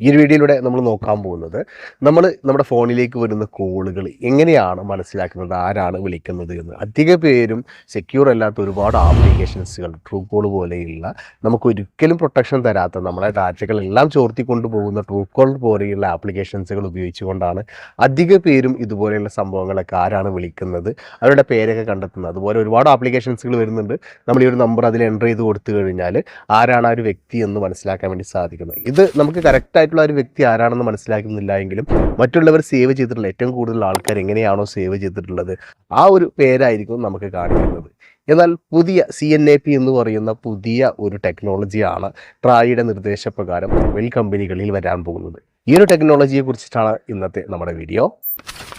ഈ ഒരു വീഡിയോയിലൂടെ നമ്മൾ നോക്കാൻ പോകുന്നത് നമ്മൾ നമ്മുടെ ഫോണിലേക്ക് വരുന്ന കോളുകൾ എങ്ങനെയാണ് മനസ്സിലാക്കുന്നത്? ആരാണ് വിളിക്കുന്നത് എന്ന്? അധിക പേരും സെക്യൂർ അല്ലാത്ത ഒരുപാട് ആപ്ലിക്കേഷൻസുകൾ ട്രൂ കോൾ പോലെയുള്ള നമുക്ക് ഒരിക്കലും പ്രൊട്ടക്ഷൻ തരാത്ത നമ്മളെ ഡാറ്റകളെല്ലാം ചോർത്തി കൊണ്ടുപോകുന്ന ട്രൂ കോൾ പോലെയുള്ള ആപ്ലിക്കേഷൻസുകൾ ഉപയോഗിച്ചുകൊണ്ടാണ് അധിക പേരും ഇതുപോലെയുള്ള സംഭവങ്ങളൊക്കെ ആരാണ് വിളിക്കുന്നത് അവരുടെ പേരൊക്കെ കണ്ടെത്തുന്നത്. അതുപോലെ ഒരുപാട് ആപ്ലിക്കേഷൻസുകൾ വരുന്നുണ്ട്. നമ്മൾ ഈ ഒരു നമ്പർ അതിൽ എന്റർ ചെയ്ത് കൊടുത്തു കഴിഞ്ഞാൽ ആരാണ് ആ ഒരു വ്യക്തി എന്ന് മനസ്സിലാക്കാൻ വേണ്ടി സാധിക്കുന്നത്. ഇത് നമുക്ക് കറക്റ്റ് ആയിട്ടുള്ള ഒരു വ്യക്തി ആരാണെന്ന് മനസ്സിലാക്കുന്നില്ല എങ്കിലും മറ്റുള്ളവർ സേവ് ചെയ്തിട്ടുള്ള ഏറ്റവും കൂടുതൽ ആൾക്കാർ എങ്ങനെയാണോ സേവ് ചെയ്തിട്ടുള്ളത് ആ ഒരു പേരായിരിക്കും നമുക്ക് കാണിക്കുന്നത്. എന്നാൽ പുതിയ സി എൻ എ പി എന്ന് പറയുന്ന പുതിയ ഒരു ടെക്നോളജിയാണ് ട്രായിയുടെ നിർദ്ദേശപ്രകാരം വെൽ കമ്പനികളിൽ വരാൻ പോകുന്നത്. ഈ ഒരു ടെക്നോളജിയെ കുറിച്ചിട്ടാണ് ഇന്നത്തെ നമ്മുടെ വീഡിയോ.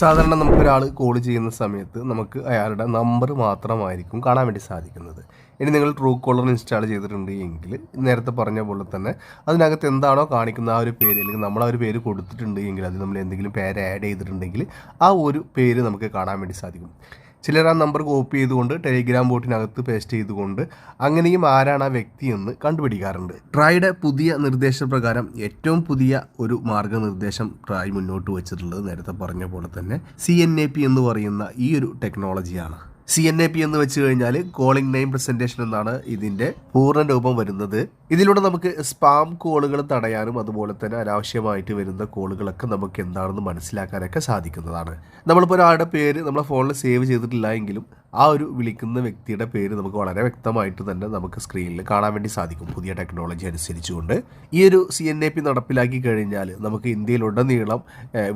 സാധാരണ നമുക്കൊരാൾ കോൾ ചെയ്യുന്ന സമയത്ത് നമുക്ക് അയാളുടെ നമ്പർ മാത്രമായിരിക്കും കാണാൻ വേണ്ടി സാധിക്കുന്നത്. ഇനി നിങ്ങൾ ട്രൂ കോളർ ഇൻസ്റ്റാൾ ചെയ്തിട്ടുണ്ട് എങ്കിൽ നേരത്തെ പറഞ്ഞ പോലെ തന്നെ അതിനകത്ത് എന്താണോ കാണിക്കുന്ന ആ ഒരു പേര് അല്ലെങ്കിൽ നമ്മൾ ആ ഒരു പേര് കൊടുത്തിട്ടുണ്ട് എങ്കിൽ അതിൽ നമ്മൾ എന്തെങ്കിലും പേര് ആഡ് ചെയ്തിട്ടുണ്ടെങ്കിൽ ആ ഒരു പേര് നമുക്ക് കാണാൻ വേണ്ടി സാധിക്കും. ചിലർ ആ നമ്പർ കോപ്പി ചെയ്തുകൊണ്ട് ടെലിഗ്രാം ബോട്ടിനകത്ത് പേസ്റ്റ് ചെയ്തുകൊണ്ട് അങ്ങനെയും ആരാണ് ആ വ്യക്തി എന്ന് കണ്ടുപിടിക്കാറുണ്ട്. ട്രായുടെ പുതിയ നിർദ്ദേശപ്രകാരം ഏറ്റവും പുതിയ ഒരു മാർഗനിർദ്ദേശം ട്രായ് മുന്നോട്ട് വെച്ചിട്ടുള്ളത് നേരത്തെ പറഞ്ഞ പോലെ തന്നെ സി എന്ന് പറയുന്ന ഈ ഒരു ടെക്നോളജിയാണ്. സി എൻ എ പി എന്ന് വെച്ച് കഴിഞ്ഞാൽ കോളിംഗ് നെയിം പ്രസന്റേഷൻ എന്നാണ് ഇതിന്റെ പൂർണ രൂപം വരുന്നത്. ഇതിലൂടെ നമുക്ക് സ്പാം കോളുകൾ തടയാനും അതുപോലെ തന്നെ അനാവശ്യമായിട്ട് വരുന്ന കോളുകളൊക്കെ നമുക്ക് എന്താണെന്ന് മനസ്സിലാക്കാനൊക്കെ സാധിക്കുന്നതാണ്. നമ്മളിപ്പോൾ ഒരാളുടെ പേര് നമ്മളെ ഫോണിൽ സേവ് ചെയ്തിട്ടില്ല എങ്കിലും ആ ഒരു വിളിക്കുന്ന വ്യക്തിയുടെ പേര് നമുക്ക് വളരെ വ്യക്തമായിട്ട് തന്നെ നമുക്ക് സ്ക്രീനിൽ കാണാൻ വേണ്ടി സാധിക്കും. പുതിയ ടെക്നോളജി അനുസരിച്ചുകൊണ്ട്. ഈ ഒരു സി എൻ എ പി നടപ്പിലാക്കി കഴിഞ്ഞാൽ നമുക്ക് ഇന്ത്യയിലുടനീളം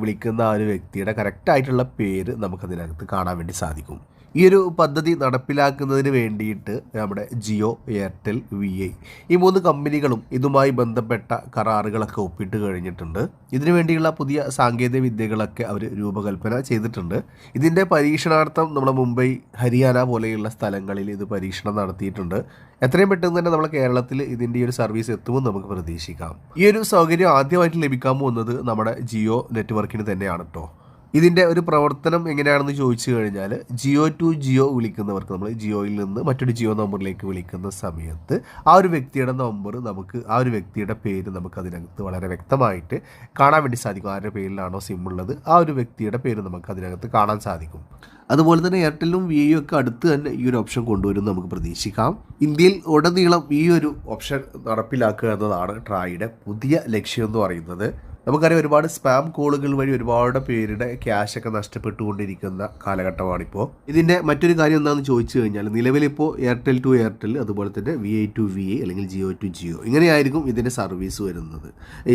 വിളിക്കുന്ന ആ ഒരു വ്യക്തിയുടെ കറക്റ്റായിട്ടുള്ള പേര് നമുക്കതിനകത്ത് കാണാൻ വേണ്ടി സാധിക്കും. ഈ ഒരു പദ്ധതി നടപ്പിലാക്കുന്നതിന് വേണ്ടിയിട്ട് നമ്മുടെ ജിയോ എയർടെൽ വി ഐ ഈ മൂന്ന് കമ്പനികളും ഇതുമായി ബന്ധപ്പെട്ട കരാറുകളൊക്കെ ഒപ്പിട്ട് കഴിഞ്ഞിട്ടുണ്ട്. ഇതിനു വേണ്ടിയുള്ള പുതിയ സാങ്കേതിക വിദ്യകളൊക്കെ അവർ രൂപകൽപ്പന ചെയ്തിട്ടുണ്ട്. ഇതിന്റെ പരീക്ഷണാർത്ഥം നമ്മുടെ മുംബൈ ഹരിയാന പോലെയുള്ള സ്ഥലങ്ങളിൽ ഇത് പരീക്ഷണം നടത്തിയിട്ടുണ്ട്. എത്രയും പെട്ടെന്ന് തന്നെ നമ്മുടെ കേരളത്തിൽ ഇതിന്റെ ഈ ഒരു സർവീസ് എത്തുമെന്ന് നമുക്ക് പ്രതീക്ഷിക്കാം. ഈ ഒരു സൗകര്യം ആദ്യമായിട്ട് ലഭിക്കാൻ പോകുന്നത് നമ്മുടെ ജിയോ നെറ്റ്വർക്കിന് തന്നെയാണ് കേട്ടോ ഇതിന്റെ ഒരു പ്രവർത്തനം എങ്ങനെയാണെന്ന് ചോദിച്ചു കഴിഞ്ഞാൽ ജിയോ ടു ജിയോ വിളിക്കുന്നവർക്ക് നമ്മൾ ജിയോയിൽ നിന്ന് മറ്റൊരു ജിയോ നമ്പറിലേക്ക് വിളിക്കുന്ന സമയത്ത് ആ ഒരു വ്യക്തിയുടെ നമ്പർ നമുക്ക് ആ ഒരു വ്യക്തിയുടെ പേര് നമുക്ക് അതിനകത്ത് വളരെ വ്യക്തമായിട്ട് കാണാൻ വേണ്ടി സാധിക്കും. ആരുടെ പേരിലാണോ സിം ഉള്ളത് ആ ഒരു വ്യക്തിയുടെ പേര് നമുക്ക് അതിനകത്ത് കാണാൻ സാധിക്കും. അതുപോലെ തന്നെ എയർടെല്ലും വി ഐയും ഒക്കെ അടുത്ത് തന്നെ ഈ ഒരു ഓപ്ഷൻ കൊണ്ടുവരും നമുക്ക് പ്രതീക്ഷിക്കാം. ഇന്ത്യയിൽ ഉടനീളം ഈ ഒരു ഓപ്ഷൻ നടപ്പിലാക്കുക എന്നതാണ് ട്രായുടെ പുതിയ ലക്ഷ്യം എന്ന് പറയുന്നത്. നമുക്കറിയാം ഒരുപാട് സ്പാം കോളുകൾ വഴി ഒരുപാട് പേരുടെ ക്യാഷ് ഒക്കെ നഷ്ടപ്പെട്ടുകൊണ്ടിരിക്കുന്ന കാലഘട്ടമാണിപ്പോൾ ഇതിന്റെ മറ്റൊരു കാര്യം എന്താണെന്ന് ചോദിച്ചു കഴിഞ്ഞാൽ നിലവിലിപ്പോൾ എയർടെൽ ടു എയർടെൽ അതുപോലെ തന്നെ V I to V I അല്ലെങ്കിൽ ജിയോ ടു ജിയോ ഇങ്ങനെയായിരിക്കും ഇതിന്റെ സർവീസ് വരുന്നത്.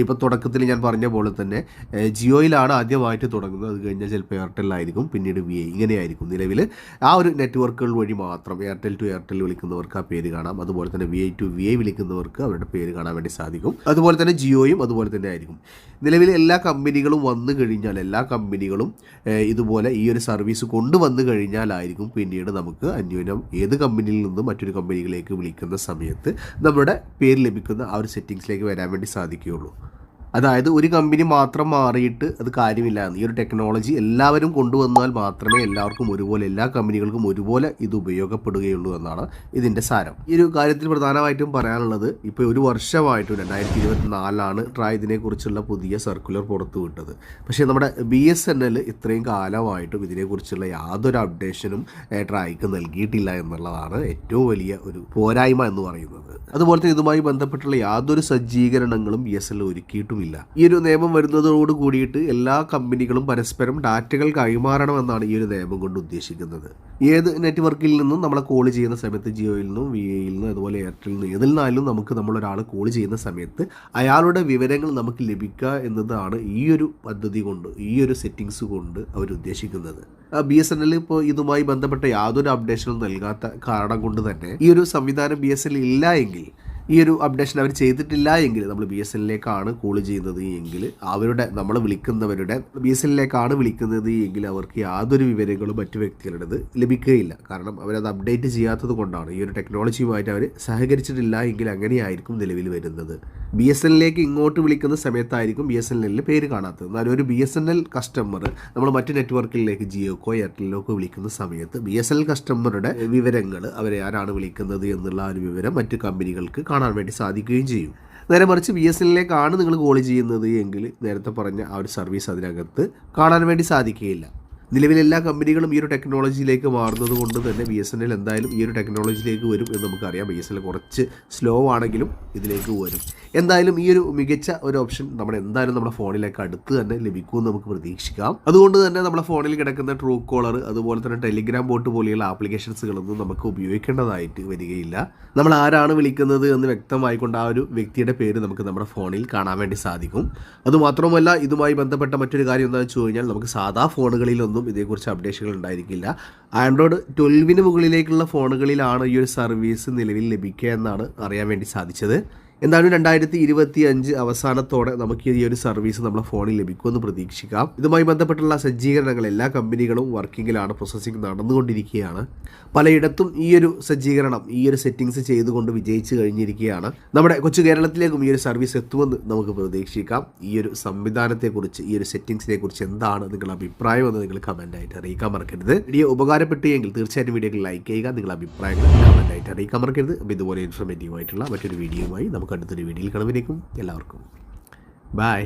ഇപ്പോൾ തുടക്കത്തിൽ ഞാൻ പറഞ്ഞ പോലെ തന്നെ ജിയോയിലാണ് ആദ്യമായിട്ട് തുടങ്ങുന്നത്. അത് കഴിഞ്ഞാൽ ചിലപ്പോൾ എയർടെല്ലായിരിക്കും പിന്നീട് വി ഐ ഇങ്ങനെയായിരിക്കും നിലവിൽ ആ ഒരു നെറ്റ്വർക്കുകൾ വഴി മാത്രം എയർടെൽ ടു എയർടെൽ വിളിക്കുന്നവർക്ക് ആ പേര് കാണാം. അതുപോലെ തന്നെ V I to V I വിളിക്കുന്നവർക്ക് അവരുടെ പേര് കാണാൻ വേണ്ടി സാധിക്കും. അതുപോലെ തന്നെ ജിയോയും അതുപോലെ തന്നെ ആയിരിക്കും. നിലവിൽ എല്ലാ കമ്പനികളും വന്നു കഴിഞ്ഞാൽ എല്ലാ കമ്പനികളും ഇതുപോലെ ഈ ഒരു സർവീസ് കൊണ്ടുവന്നു കഴിഞ്ഞാലായിരിക്കും പിന്നീട് നമുക്ക് അന്യോന്യം ഏത് കമ്പനിയിൽ നിന്നും മറ്റൊരു കമ്പനികളിലേക്ക് വിളിക്കുന്ന സമയത്ത് നമ്മുടെ പേര് ലഭിക്കുന്ന ആ ഒരു സെറ്റിങ്സിലേക്ക് വരാൻ വേണ്ടി സാധിക്കുകയുള്ളൂ. അതായത് ഒരു കമ്പനി മാത്രം മാറിയിട്ട് അത് കാര്യമില്ല. ഈ ഒരു ടെക്നോളജി എല്ലാവരും കൊണ്ടുവന്നാൽ മാത്രമേ എല്ലാവർക്കും ഒരുപോലെ എല്ലാ കമ്പനികൾക്കും ഒരുപോലെ ഇത് ഉപയോഗപ്പെടുകയുള്ളൂ എന്നാണ് ഇതിന്റെ സാരം. ഈ ഒരു കാര്യത്തിൽ പ്രധാനമായിട്ടും പറയാനുള്ളത് ഇപ്പോൾ ഒരു വർഷമായിട്ട് രണ്ടായിരത്തി ഇരുപത്തി നാലാണ് ട്രായ് ഇതിനെക്കുറിച്ചുള്ള പുതിയ സർക്കുലർ പുറത്തുവിട്ടത് പക്ഷേ നമ്മുടെ ബി എസ് എൻ എൽ ഇത്രയും കാലമായിട്ടും ഇതിനെക്കുറിച്ചുള്ള യാതൊരു അപ്ഡേഷനും ട്രായ്ക്ക് നൽകിയിട്ടില്ല എന്നുള്ളതാണ് ഏറ്റവും വലിയ ഒരു പോരായ്മ എന്ന് പറയുന്നത്. അതുപോലെ തന്നെ ഇതുമായി ബന്ധപ്പെട്ടുള്ള യാതൊരു സജ്ജീകരണങ്ങളും ബി എസ് എൽ ഒരുക്കിയിട്ടുമില്ല. ഈ ഒരു നിയമം വരുന്നതോട് കൂടിയിട്ട് എല്ലാ കമ്പനികളും പരസ്പരം ഡാറ്റകൾ കൈമാറണമെന്നാണ് ഈ ഒരു നിയമം കൊണ്ട് ഉദ്ദേശിക്കുന്നത്. ഏത് നെറ്റ്വർക്കിൽ നിന്നും നമ്മളെ കോൾ ചെയ്യുന്ന സമയത്ത് ജിയോയിൽ നിന്നും വി എയിൽ നിന്നും അതുപോലെ എയർടെൽ നിന്നും ഏതിൽ നിന്നാലും നമുക്ക് നമ്മളൊരാൾ കോൾ ചെയ്യുന്ന സമയത്ത് അയാളുടെ വിവരങ്ങൾ നമുക്ക് ലഭിക്കുക എന്നതാണ് ഈ ഒരു പദ്ധതി കൊണ്ട് ഈ ഒരു സെറ്റിങ്സ് കൊണ്ട് അവർ ഉദ്ദേശിക്കുന്നത്. ബി എസ് എൻ എൽ ഇപ്പോൾ ഇതുമായി ബന്ധപ്പെട്ട യാതൊരു അപ്ഡേഷനും നൽകാത്ത കാരണം കൊണ്ട് തന്നെ ഈ ഒരു സംവിധാനം ബി എസ് എൽ ഇല്ല എങ്കിൽ ഈ ഒരു അപ്ഡേഷൻ അവർ ചെയ്തിട്ടില്ല എങ്കിൽ നമ്മൾ ബി എസ് എല്ലിലേക്കാണ് കോൾ ചെയ്യുന്നത് എങ്കിൽ അവരുടെ നമ്മൾ വിളിക്കുന്നവരുടെ ബി എസ് എല്ലിലേക്കാണ് വിളിക്കുന്നത് എങ്കിൽ അവർക്ക് യാതൊരു വിവരങ്ങളും മറ്റു വ്യക്തികളുടേത് ലഭിക്കുകയില്ല. കാരണം അവരത് അപ്ഡേറ്റ് ചെയ്യാത്തത് കൊണ്ടാണ്. ഈ ഒരു ടെക്നോളജിയുമായിട്ട് അവർ സഹകരിച്ചിട്ടില്ല എങ്കിൽ അങ്ങനെയായിരിക്കും നിലവിൽ വരുന്നത്. ബി എസ് എന്നിലേക്ക് ഇങ്ങോട്ട് വിളിക്കുന്ന സമയത്തായിരിക്കും ബി എസ് എൻ എല്ലിൽ പേര് കാണാത്തത്. എന്നാലും ഒരു B S N L customer നമ്മൾ മറ്റ് നെറ്റ്വർക്കിലേക്ക് ജിയോക്കോ എയർടെലിനോക്കോ വിളിക്കുന്ന സമയത്ത് ബി എസ് എൽ കസ്റ്റമറുടെ വിവരങ്ങൾ അവരെ ആരാണ് വിളിക്കുന്നത് എന്നുള്ള ആ ഒരു വിവരം മറ്റ് കമ്പനികൾക്ക് കാണാൻ വേണ്ടി സാധിക്കുകയും ചെയ്യും. നേരെ മറിച്ച് ബി എസ് എന്നിലേക്കാണ് നിങ്ങൾ കോൾ ചെയ്യുന്നത് എങ്കിൽ നേരത്തെ പറഞ്ഞ ആ ഒരു സർവീസ് അതിനകത്ത് കാണാൻ വേണ്ടി സാധിക്കുകയില്ല. നിലവിൽ എല്ലാ കമ്പനികളും ഈ ഒരു ടെക്നോളജിയിലേക്ക് മാറുന്നത് കൊണ്ട് തന്നെ ബി എസ് എൻ എൽ എന്തായാലും ഈ ഒരു ടെക്നോളജിയിലേക്ക് വരും എന്ന് നമുക്കറിയാം. ബി എസ് എൻ എൽ കുറച്ച് സ്ലോ ആണെങ്കിലും ഇതിലേക്ക് വരും. എന്തായാലും ഈ ഒരു മികച്ച ഒരു ഓപ്ഷൻ നമ്മൾ എന്തായാലും നമ്മുടെ ഫോണിലേക്ക് അടുത്ത് തന്നെ ലഭിക്കുമെന്ന് നമുക്ക് പ്രതീക്ഷിക്കാം. അതുകൊണ്ട് തന്നെ നമ്മുടെ ഫോണിൽ കിടക്കുന്ന ട്രൂ കോളർ അതുപോലെ തന്നെ ടെലിഗ്രാം ബോട്ട് പോലെയുള്ള ആപ്ലിക്കേഷൻസുകളൊന്നും നമുക്ക് ഉപയോഗിക്കേണ്ടതായിട്ട് വരികയില്ല. നമ്മൾ ആരാണ് വിളിക്കുന്നത് എന്ന് വ്യക്തമായിക്കൊണ്ട് ആ ഒരു വ്യക്തിയുടെ പേര് നമുക്ക് നമ്മുടെ ഫോണിൽ കാണാൻ വേണ്ടി സാധിക്കും. അതുമാത്രമല്ല ഇതുമായി ബന്ധപ്പെട്ട മറ്റൊരു കാര്യം എന്താണെന്ന് വെച്ച് കഴിഞ്ഞാൽ നമുക്ക് സാധാ ഫോണുകളിലൊന്നും ഇതേക്കുറിച്ച് അപ്ഡേഷനുകൾ ഉണ്ടായിരിക്കില്ല. ആൻഡ്രോയിഡ് ട്വൽവിന് മുകളിലേക്കുള്ള ഫോണുകളിലാണ് ഈ ഒരു സർവീസ് നിലവിൽ ലഭിക്കുക എന്നാണ് അറിയാൻ വേണ്ടി സാധിച്ചത്. എന്തായാലും രണ്ടായിരത്തി ഇരുപത്തി അഞ്ച് അവസാനത്തോടെ നമുക്ക് ഈ ഒരു സർവീസ് നമ്മുടെ ഫോണിൽ ലഭിക്കുമെന്ന് പ്രതീക്ഷിക്കാം. ഇതുമായി ബന്ധപ്പെട്ടുള്ള സജ്ജീകരണങ്ങൾ എല്ലാ കമ്പനികളും വർക്കിങ്ങിലാണ് പ്രോസസ്സിംഗ് നടന്നുകൊണ്ടിരിക്കുകയാണ്. പലയിടത്തും ഈ ഒരു സജ്ജീകരണം ഈ ഒരു സെറ്റിങ്സ് ചെയ്തുകൊണ്ട് വിജയിച്ചു കഴിഞ്ഞിരിക്കുകയാണ്. നമ്മുടെ കൊച്ചു കേരളത്തിലേക്കും ഈ ഒരു സർവീസ് എത്തുമെന്ന് നമുക്ക് പ്രതീക്ഷിക്കാം. ഈ ഒരു സംവിധാനത്തെക്കുറിച്ച് ഈ ഒരു സെറ്റിങ്സിനെ കുറിച്ച് എന്താണ് നിങ്ങളുടെ അഭിപ്രായം എന്ന് നിങ്ങൾ കമന്റായിട്ട് അറിയിക്കാൻ മറക്കരുത്. വീഡിയോ ഉപകാരപ്പെട്ടു എങ്കിൽ തീർച്ചയായിട്ടും വീഡിയോക്ക് ലൈക്ക് ചെയ്യുക നിങ്ങളുടെ അഭിപ്രായങ്ങൾ കമന്റായിട്ട് അറിയിക്കാൻ മറക്കരുത്. ഇതുപോലെ ഇൻഫർമേറ്റീവ് ആയിട്ടുള്ള മറ്റൊരു വീഡിയോയുമായി നമുക്ക് അടുത്തൊരു വീഡിയോയിൽ കാണുമ്പോഴേക്കും എല്ലാവർക്കും. ബൈ